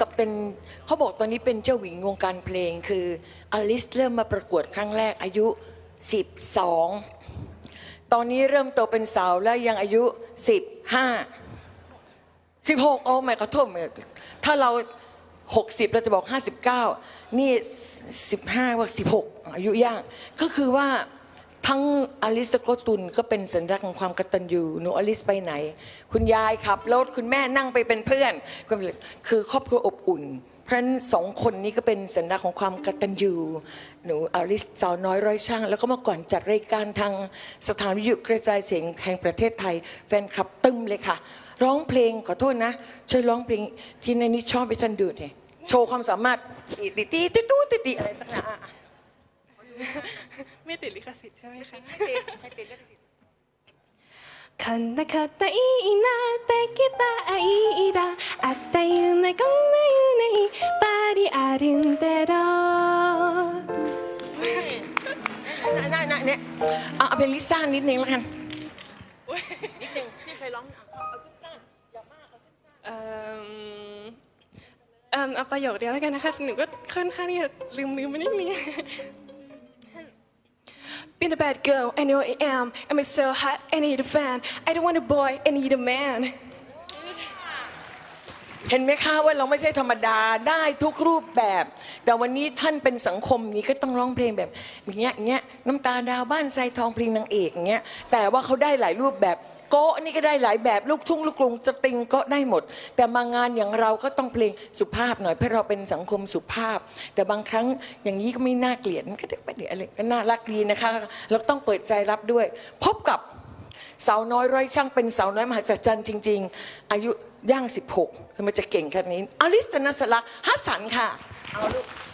กับเป็นเขาบอกตอนนี้เป็นเจ้าหญิงวงการเพลง คืออลิสเริ่มมาประกวดครั้งแรกอายุ 12 ตอนนี้เริ่มโตเป็นสาวแล้วยังอายุ 15 16โอ้ไม่ขอโทษถ้าเรา 60 เราจะบอก 59 นี่ 15ว่า16 อายุย่าง ก็คือว่า ทั้งอลิสและก็ตุนก็เป็นสัญลักษณ์ของความกตัญญูหนูอลิสไปไหน คุณยายขับรถคุณแม่นั่งไปเป็นเพื่อน คือครอบครัวอบอุ่น เพราะฉะนั้นสองคนนี้ก็เป็นสัญลักษณ์ของความกตัญญูหนูอลิสสาวน้อยร้อยช่าง แล้วก็เมื่อก่อนจัดรายการทางสถานวิทยุกระจายเสียงแห่งประเทศไทย แฟนคลับตึมเลยค่ะ ร้องเพลงขอโทษนะ ช่วยร้องเพลงที่ในนี้ชอบไปทันดูหน่อยโชว์ความสามารถตีตีตีตีตู้ตีตีอะไรต่างๆอะ ไม่ติดลิขสิทธิ์ใช่ไหมคะไม่ติดไม่ติดลิขสิทธิ์คันนาคาตาอีนาเตกิตาอีดาอัตตายุนกงมายุนปาริอารินเตโรน่าน่าเนี่ยเอาเป็นลิซ่านิดนึงแล้กันนิดนึงที่เคยร้องเอาสั้นๆอย่ามากเอาสั้นๆเอ่อเอาประโยคเดียวแล้วกันนะคะหนูก็ค่อนข้างที่ลืมลืมไนิดนึง Been a bad girl, I know I am. I'm so hot, I need a fan. I don't want a boy, I need a man. เห็นไหมคะว่าเราไม่ใช่ธรรมดาได้ทุกรูปแบบ แต่วันนี้ท่านเป็นสังคมนี้ก็ต้องร้องเพลงแบบอย่างเงี้ยอย่างเงี้ยน้ำตาดาวบ้านทรายทองเพลงนางเอกอย่างเงี้ยแต่ว่าเขาได้หลายรูปแบบ โกะนี่ก็ได้หลายแบบลูกทุ่งลูกกรุงสตริงก็ได้หมด แต่มางานอย่างเราก็ต้องเพลงสุภาพหน่อยเพราะเราเป็นสังคมสุภาพ แต่บางครั้งอย่างนี้ก็ไม่น่าเกลียดมันก็ได้ไม่ได้อะไรก็น่ารักดีนะคะ เราต้องเปิดใจรับด้วย พบกับสาวน้อยร้อยช่างเป็นสาวน้อยมหัศจรรย์จริง ๆ อายุย่าง 16ทำไมจะเก่งขนาดนี้อลิสตนัสลักฮัสสันค่ะเอาลูก